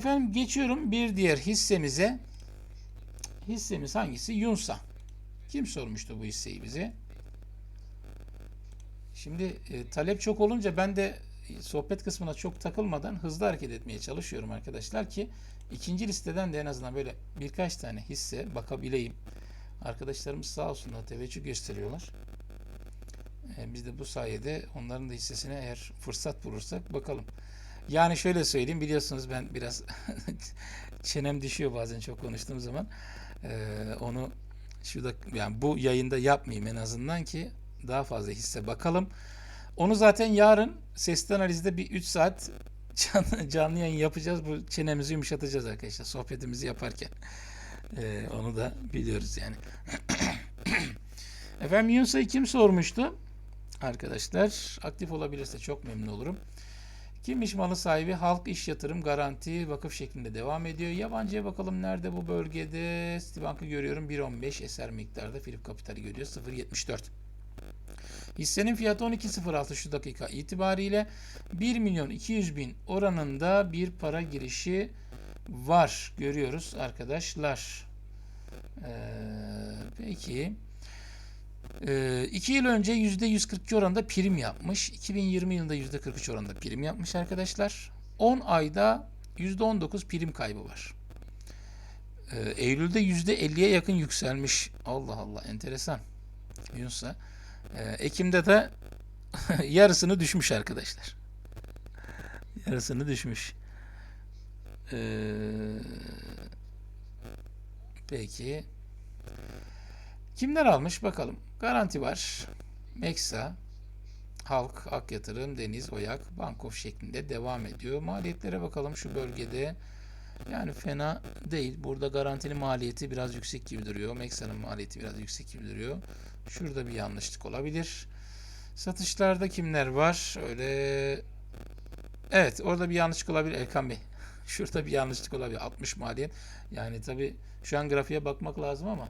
Efendim geçiyorum bir diğer hissemize. Hissemiz hangisi? Yunsa. Kim sormuştu bu hisseyi bize? Şimdi e, talep çok olunca ben de sohbet kısmına çok takılmadan hızlı hareket etmeye çalışıyorum arkadaşlar ki ikinci listeden de en azından böyle birkaç tane hisse bakabileyim. Arkadaşlarımız sağ olsunlar teveccüh gösteriyorlar. E, biz de bu sayede onların da hissesine eğer fırsat bulursak bakalım. Yani şöyle söyleyeyim biliyorsunuz ben biraz çenem düşüyor bazen çok konuştuğum zaman. Ee, onu şurada yani bu yayında yapmayayım en azından ki daha fazla hisse bakalım. Onu zaten yarın sesli analizde bir 3 saat canlı, canlı yayın yapacağız. Bu çenemizi yumuşatacağız arkadaşlar sohbetimizi yaparken. Ee, onu da biliyoruz yani. Efendim Yunsa'yı kim sormuştu? Arkadaşlar aktif olabilirse çok memnun olurum. Kimmiş malı sahibi? Halk iş yatırım garanti vakıf şeklinde devam ediyor. Yabancıya bakalım nerede bu bölgede? Citibank'ı görüyorum 1.15 eser miktarda. Philip Capital'i görüyor 0.74. Hissenin fiyatı 12.06 şu dakika itibariyle 1 milyon 200 bin oranında bir para girişi var görüyoruz arkadaşlar. Ee, peki. 2 yıl önce %142 oranında prim yapmış. 2020 yılında %43 oranında prim yapmış arkadaşlar. 10 ayda %19 prim kaybı var. Ee, Eylül'de %50'ye yakın yükselmiş. Allah Allah enteresan. Yunus'a. Ee, Ekim'de de yarısını düşmüş arkadaşlar. Yarısını düşmüş. Ee, peki. Kimler almış bakalım. Garanti var. Meksa, Halk, Ak Yatırım, Deniz, Oyak, Bankof şeklinde devam ediyor. Maliyetlere bakalım şu bölgede. Yani fena değil. Burada garantinin maliyeti biraz yüksek gibi duruyor. Meksa'nın maliyeti biraz yüksek gibi duruyor. Şurada bir yanlışlık olabilir. Satışlarda kimler var? Öyle Evet orada bir yanlışlık olabilir Erkan Bey. Şurada bir yanlışlık olabilir. 60 maliyet. Yani tabi şu an grafiğe bakmak lazım ama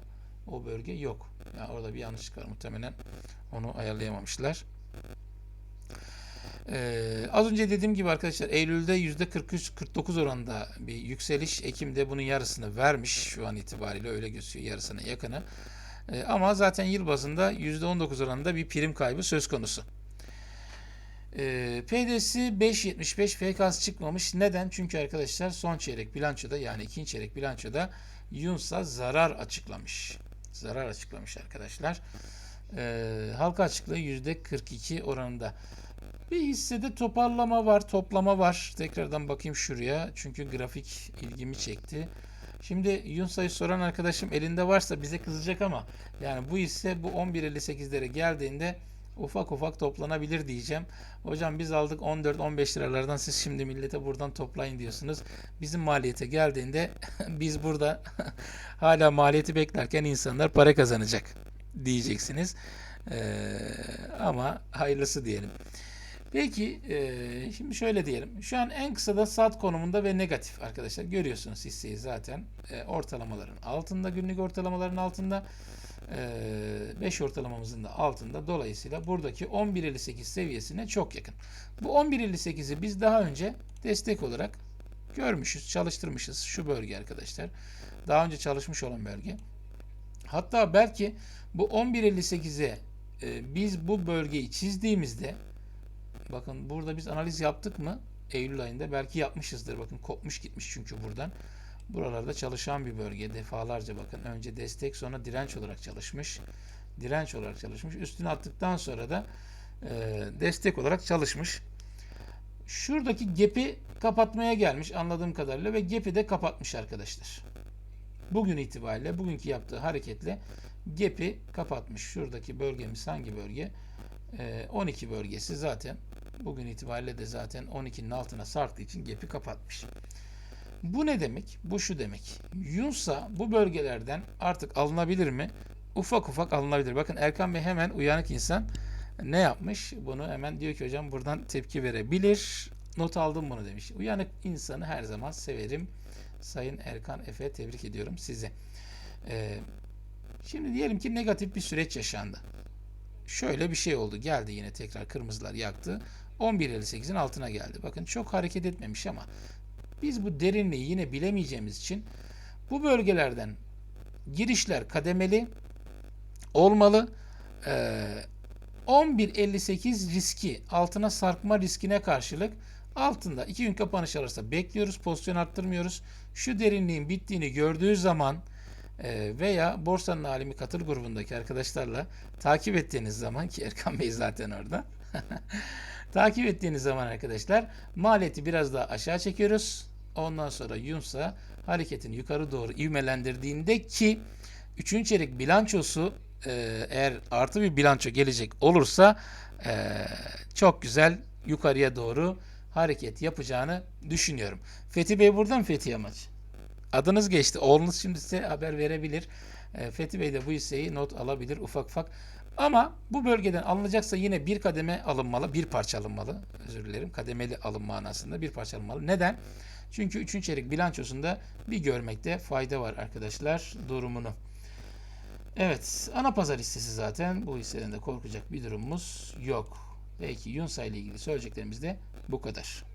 o bölge yok. Yani orada bir yanlışlık var muhtemelen. Onu ayarlayamamışlar. Ee, az önce dediğim gibi arkadaşlar Eylül'de %43-49 oranında bir yükseliş. Ekim'de bunun yarısını vermiş. Şu an itibariyle öyle gözüküyor. Yarısına yakını. Ee, ama zaten yıl bazında %19 oranında bir prim kaybı söz konusu. Ee, PD'si 5.75 FK'sı çıkmamış. Neden? Çünkü arkadaşlar son çeyrek bilançoda yani ikinci çeyrek bilançoda Yunsa zarar açıklamış. Zarar açıklamış arkadaşlar. Ee, halka açıklığı %42 oranında. Bir hissede toparlama var, toplama var. Tekrardan bakayım şuraya. Çünkü grafik ilgimi çekti. Şimdi Yunsa'yı soran arkadaşım elinde varsa bize kızacak ama yani bu hisse bu 11.58'lere geldiğinde ufak ufak toplanabilir diyeceğim. Hocam biz aldık 14-15 liralardan siz şimdi millete buradan toplayın diyorsunuz. Bizim maliyete geldiğinde biz burada hala maliyeti beklerken insanlar para kazanacak diyeceksiniz. Ee, ama hayırlısı diyelim. Peki e, şimdi şöyle diyelim. Şu an en kısada saat konumunda ve negatif arkadaşlar. Görüyorsunuz hisseyi zaten. E, ortalamaların altında, günlük ortalamaların altında. 5 ortalamamızın da altında. Dolayısıyla buradaki 11.58 seviyesine çok yakın. Bu 11.58'i biz daha önce destek olarak görmüşüz, çalıştırmışız. Şu bölge arkadaşlar. Daha önce çalışmış olan bölge. Hatta belki bu 11.58'e e, biz bu bölgeyi çizdiğimizde bakın burada biz analiz yaptık mı? Eylül ayında belki yapmışızdır. Bakın kopmuş gitmiş çünkü buradan. Buralarda çalışan bir bölge. Defalarca bakın önce destek sonra direnç olarak çalışmış. Direnç olarak çalışmış. Üstüne attıktan sonra da e, destek olarak çalışmış. Şuradaki gap'i kapatmaya gelmiş anladığım kadarıyla ve gap'i de kapatmış arkadaşlar. Bugün itibariyle bugünkü yaptığı hareketle gap'i kapatmış. Şuradaki bölgemiz hangi bölge? E, 12 bölgesi zaten bugün itibariyle de zaten 12'nin altına sarktığı için gap'i kapatmış. Bu ne demek? Bu şu demek. Yunsa bu bölgelerden artık alınabilir mi? Ufak ufak alınabilir. Bakın Erkan Bey hemen uyanık insan ne yapmış? Bunu hemen diyor ki hocam buradan tepki verebilir. Not aldım bunu demiş. Uyanık insanı her zaman severim. Sayın Erkan Efe tebrik ediyorum sizi. Ee, şimdi diyelim ki negatif bir süreç yaşandı. Şöyle bir şey oldu. Geldi yine tekrar kırmızılar yaktı. 11.58'in altına geldi. Bakın çok hareket etmemiş ama Biz bu derinliği yine bilemeyeceğimiz için bu bölgelerden girişler kademeli olmalı. Ee, 11.58 riski altına sarkma riskine karşılık altında 2 gün kapanış alırsa bekliyoruz. Pozisyon arttırmıyoruz. Şu derinliğin bittiğini gördüğü zaman e, veya borsanın alemi katıl grubundaki arkadaşlarla takip ettiğiniz zaman ki Erkan Bey zaten orada. takip ettiğiniz zaman arkadaşlar maliyeti biraz daha aşağı çekiyoruz. Ondan sonra Yunsa hareketini yukarı doğru ivmelendirdiğinde ki 3. çeyrek bilançosu e, eğer artı bir bilanço gelecek olursa e, çok güzel yukarıya doğru hareket yapacağını düşünüyorum. Fethi Bey burada mı Fethi Yamaç? Adınız geçti. Oğlunuz şimdi size haber verebilir. E, Fethi Bey de bu hisseyi not alabilir ufak ufak. Ama bu bölgeden alınacaksa yine bir kademe alınmalı, bir parça alınmalı. Özür dilerim. Kademeli alım manasında bir parça alınmalı. Neden? Çünkü 3. çeyrek bilançosunda bir görmekte fayda var arkadaşlar durumunu. Evet, ana pazar hissesi zaten. Bu hisseden de korkacak bir durumumuz yok. Belki Yunsa ile ilgili söyleyeceklerimiz de bu kadar.